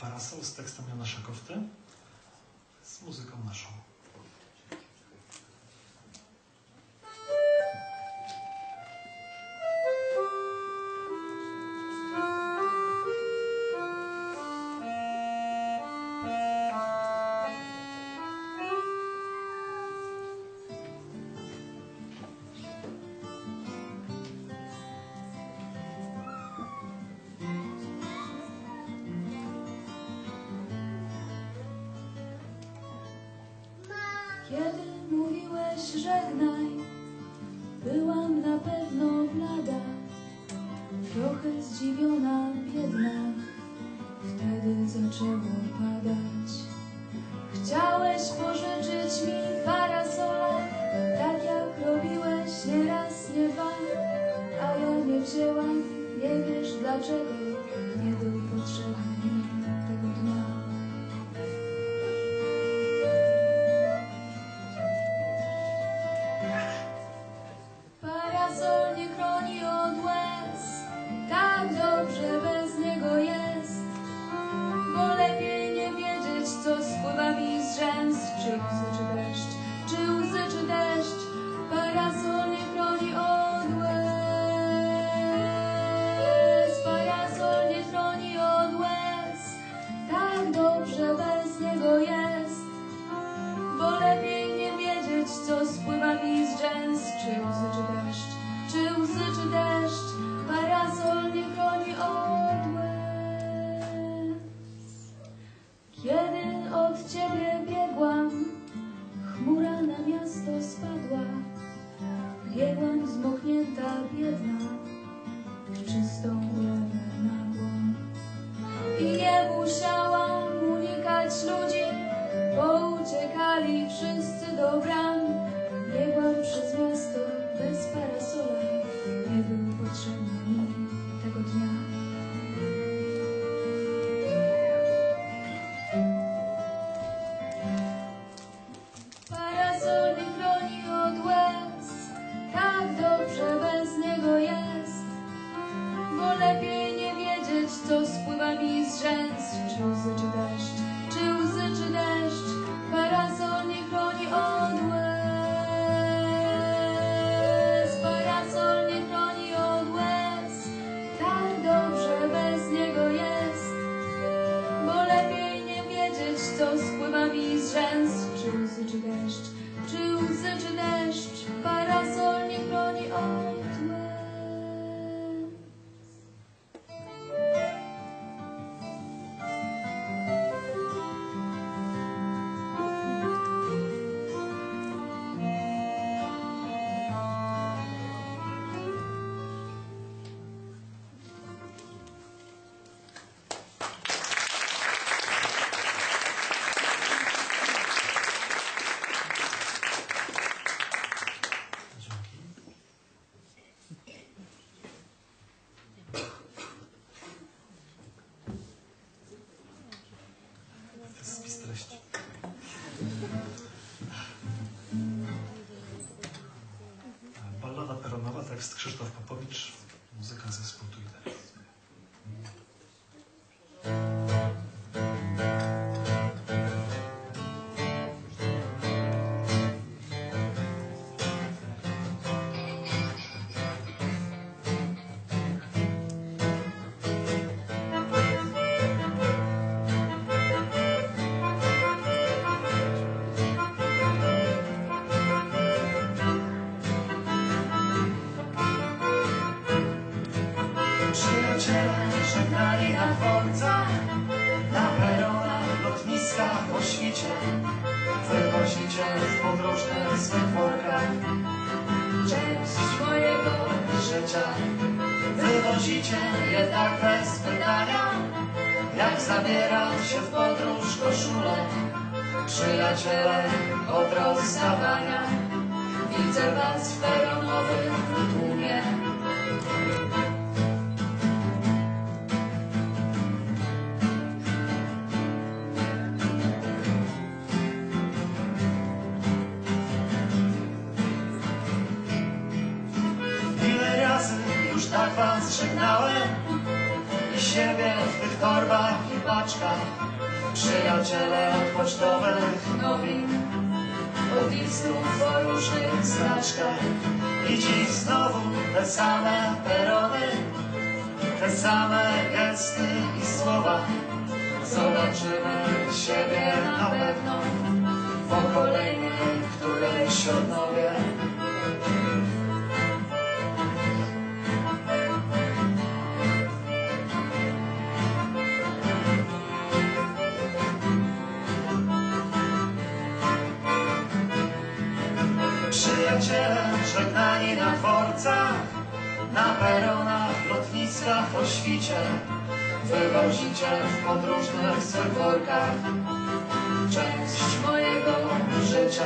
parasol z tekstem Jana Szakowty, z muzyką weź żegnaj. Byłam na pewno blada Trochę zdziwiona jednak Wtedy zaczęło padać. Chciałeś pożyczyć mi parasola Tak jak robiłeś nie raz, nie dwa A ja nie wzięłam, nie wiesz dlaczego. tekst Krzysztof Popowicz, muzyka zespół Tujder. żegnali na dworcach, na peronach, lotniskach, po świcie, przewozicie w podróżnych swych workach. Część mojego życia wywozicie jednak bez pytania, jak zabiera się w podróż koszulę, przyjaciele od rozstawania. Widzę was w peronowych tłumie. siebie w tych torbach i paczkach. Przyjaciele od pocztowych nowin Od listów o różnych znaczkach I dziś znowu te same perony Te same gesty i słowa. Zobaczymy siebie na pewno Po kolejnej którejś odnowie. Przyjaciele żegnani na dworcach, na peronach, lotniskach o świcie. Wywozicie w podróżnych swych workach część mojego życia.